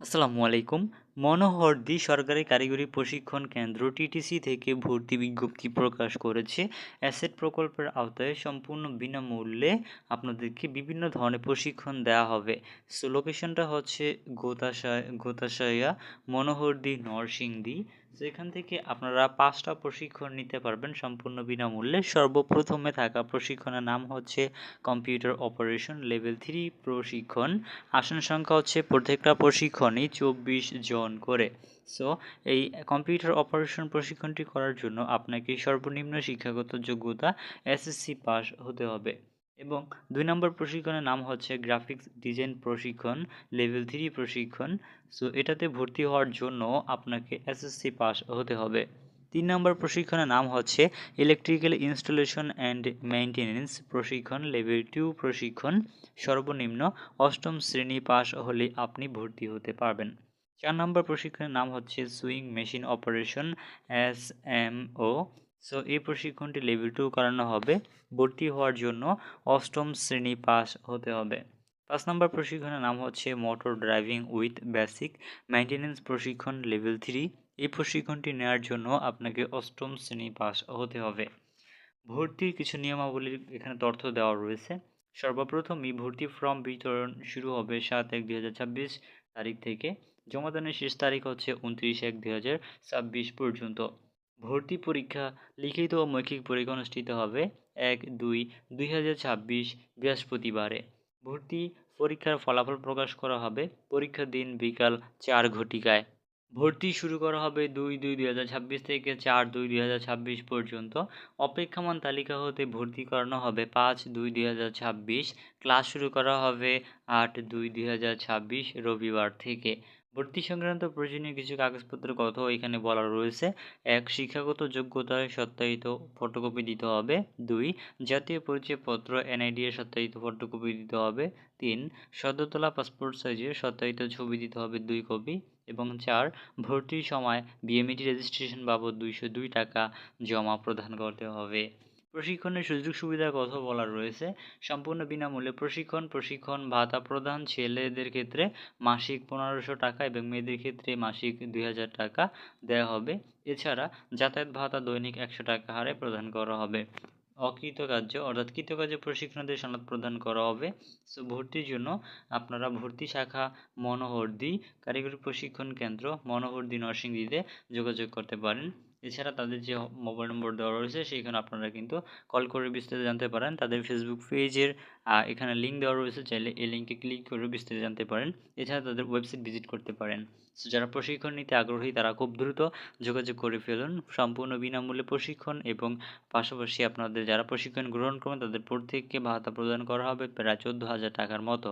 আসসালামু আলাইকুম মনোহরদী সরকারি কারিগরি প্রশিক্ষণ কেন্দ্র টিটিসি থেকে ভর্তি বিজ্ঞপ্তি প্রকাশ করেছে। অ্যাসেট প্রকল্পের আওতায় সম্পূর্ণ বিনামূল্যে আপনাদেরকে বিভিন্ন ধরনের প্রশিক্ষণ দেওয়া হবে। সো লোকেশনটা হচ্ছে গোতাশায়, গোতাশাইয়া মনোহরদী নরসিংদী সেখান থেকে আপনারা পাঁচটা প্রশিক্ষণ নিতে পারবেন সম্পূর্ণ বিনামূল্যে। সর্বপ্রথমে থাকা প্রশিক্ষণের নাম হচ্ছে কম্পিউটার অপারেশন লেভেল থ্রি প্রশিক্ষণ। আসন সংখ্যা হচ্ছে প্রত্যেকটা প্রশিক্ষণই চব্বিশ জন। করে। সো এই কম্পিউটার অপারেশন প্রশিক্ষণটি করার জন্য আপনাকে সর্বনিম্ন শিক্ষাগত যোগ্যতা এসএসসি পাস হতে হবে। এবং দুই নম্বর প্রশিক্ষণের নাম হচ্ছে গ্রাফিক্স ডিজাইন প্রশিক্ষণ লেভেল থ্রি প্রশিক্ষণ। সো এটাতে ভর্তি হওয়ার জন্য আপনাকে এসএসসি পাস হতে হবে। তিন নম্বর প্রশিক্ষণের নাম হচ্ছে ইলেকট্রিক্যাল ইনস্টলেশন অ্যান্ড মেইনটেনেন্স প্রশিক্ষণ লেভেল টু প্রশিক্ষণ। সর্বনিম্ন অষ্টম শ্রেণি পাস হলে আপনি ভর্তি হতে পারবেন। চার নম্বর প্রশিক্ষণের নাম হচ্ছে sewing machine operation, S M O. So এই প্রশিক্ষণটি লেভেল টু করানো হবে, ভর্তি হওয়ার জন্য অষ্টম শ্রেণি পাস হতে হবে। পাঁচ নম্বর প্রশিক্ষণের নাম হচ্ছে motor driving with basic maintenance প্রশিক্ষণ লেভেল থ্রি। এই প্রশিক্ষণটি নেওয়ার জন্য আপনাকে অষ্টম শ্রেণি পাস হতে হবে। ভর্তির কিছু নিয়মাবলীর এখানে তথ্য দেওয়া রয়েছে। সর্বপ্রথমই ভর্তি ফর্ম বিতরণ শুরু হবে সাত এক দুই তারিখ থেকে। জমাদানের শেষ তারিখ হচ্ছে উনত্রিশ এক দুই ছাব্বিশ পর্যন্ত। ভর্তি পরীক্ষা লিখিত ও মৌখিক পরীক্ষা অনুষ্ঠিত হবে এক দুই দুই হাজার ছাব্বিশ বৃহস্পতিবারে। ভর্তি পরীক্ষার ফলাফল প্রকাশ করা হবে পরীক্ষার দিন বিকাল চার ঘটিকায়। ভর্তি শুরু করা হবে দুই দুই দুই হাজার ছাব্বিশ থেকে চার দুই দুই হাজার ছাব্বিশ পর্যন্ত। অপেক্ষমান তালিকা হতে ভর্তি করানো হবে পাঁচ দুই দুই হাজার ছাব্বিশ। ক্লাস শুরু করা হবে আট দুই দুই হাজার ছাব্বিশ রবিবার থেকে। ভর্তি সংক্রান্ত প্রয়োজনীয় কিছু কাগজপত্রের কথাও এখানে বলা রয়েছে? এক, শিক্ষাগত যোগ্যতায় সত্যায়িত ফটোকপি দিতে হবে। দুই, জাতীয় পরিচয়পত্র, এনআইডি এর সত্যায়িত ফটোকপি দিতে হবে। তিন সদ্য তোলা পাসপোর্ট সাইজের সত্যায়িত ছবি দিতে হবে দুই কপি। এবং চার, ভর্তির সময় বিএমইটি রেজিস্ট্রেশন বাবদ দুইশো দুই টাকা জমা প্রদান করতে হবে। প্রশিক্ষণের সুযোগ সুবিধার কথা বলা রয়েছে। সম্পূর্ণ বিনামূল্যে প্রশিক্ষণ প্রশিক্ষণ, ভাতা প্রদান, ছেলেদের ক্ষেত্রে মাসিক পনেরোশো টাকা এবং মেয়েদের ক্ষেত্রে মাসিক দুই হাজার টাকা দেওয়া হবে। এছাড়া যাতায়াত ভাতা দৈনিক একশো টাকা হারে প্রদান করা হবে। অকৃতকার্য, অর্থাৎ কৃতকার্য প্রশিক্ষণদের সনদ প্রদান করা হবে। সো ভর্তির জন্য আপনারা ভর্তি শাখা, মনোহরদি কারিগরি প্রশিক্ষণ কেন্দ্র, মনোহরদি, নরসিংদীতে যোগাযোগ করতে পারেন। এছাড়া তাদের যে মোবাইল নম্বর দেওয়া রয়েছে সেইখানে আপনারা কিন্তু কল করে বিস্তারিত জানতে পারেন। তাদের ফেসবুক পেজের এখানে লিঙ্ক দেওয়া রয়েছে, চাইলে এই লিঙ্কে ক্লিক করে বিস্তারিত জানতে পারেন। এছাড়া তাদের ওয়েবসাইট ভিজিট করতে পারেন। যারা প্রশিক্ষণ নিতে আগ্রহী, তারা খুব দ্রুত যোগাযোগ করে ফেলুন। সম্পূর্ণ বিনামূল্যে প্রশিক্ষণ এবং পাশাপাশি আপনাদের যারা প্রশিক্ষণ গ্রহণ করবেন, তাদের প্রত্যেককে ভাতা প্রদান করা হবে প্রায় চোদ্দ হাজার টাকার মতো।